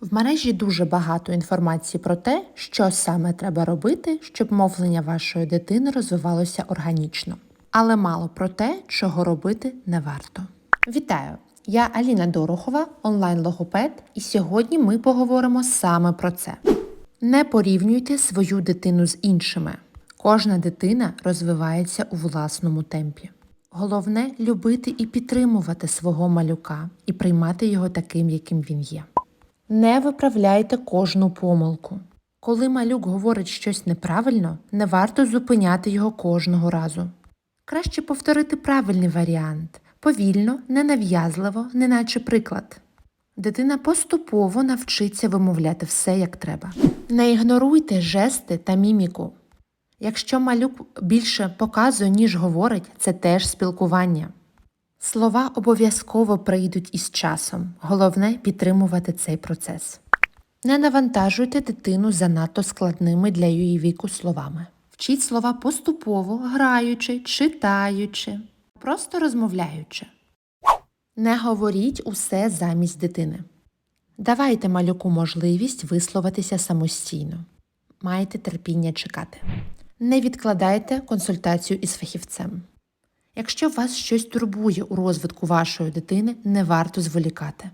В мережі дуже багато інформації про те, що саме треба робити, щоб мовлення вашої дитини розвивалося органічно, але мало про те, чого робити не варто. Вітаю! Я Аліна Дорохова, онлайн-логопед, і сьогодні ми поговоримо саме про це. Не порівнюйте свою дитину з іншими. Кожна дитина розвивається у власному темпі. Головне любити і підтримувати свого малюка і приймати його таким, яким він є. Не виправляйте кожну помилку. Коли малюк говорить щось неправильно, не варто зупиняти його кожного разу. Краще повторити правильний варіант повільно, ненав'язливо, неначе приклад. Дитина поступово навчиться вимовляти все як треба. Не ігноруйте жести та міміку. Якщо малюк більше показує, ніж говорить, це теж спілкування. Слова обов'язково прийдуть із часом. Головне підтримувати цей процес. Не навантажуйте дитину занадто складними для її віку словами. Вчіть слова поступово, граючи, читаючи, просто розмовляючи. Не говоріть усе замість дитини. Давайте малюку можливість висловитися самостійно. Майте терпіння чекати. Не відкладайте консультацію із фахівцем. Якщо вас щось турбує у розвитку вашої дитини, не варто зволікати.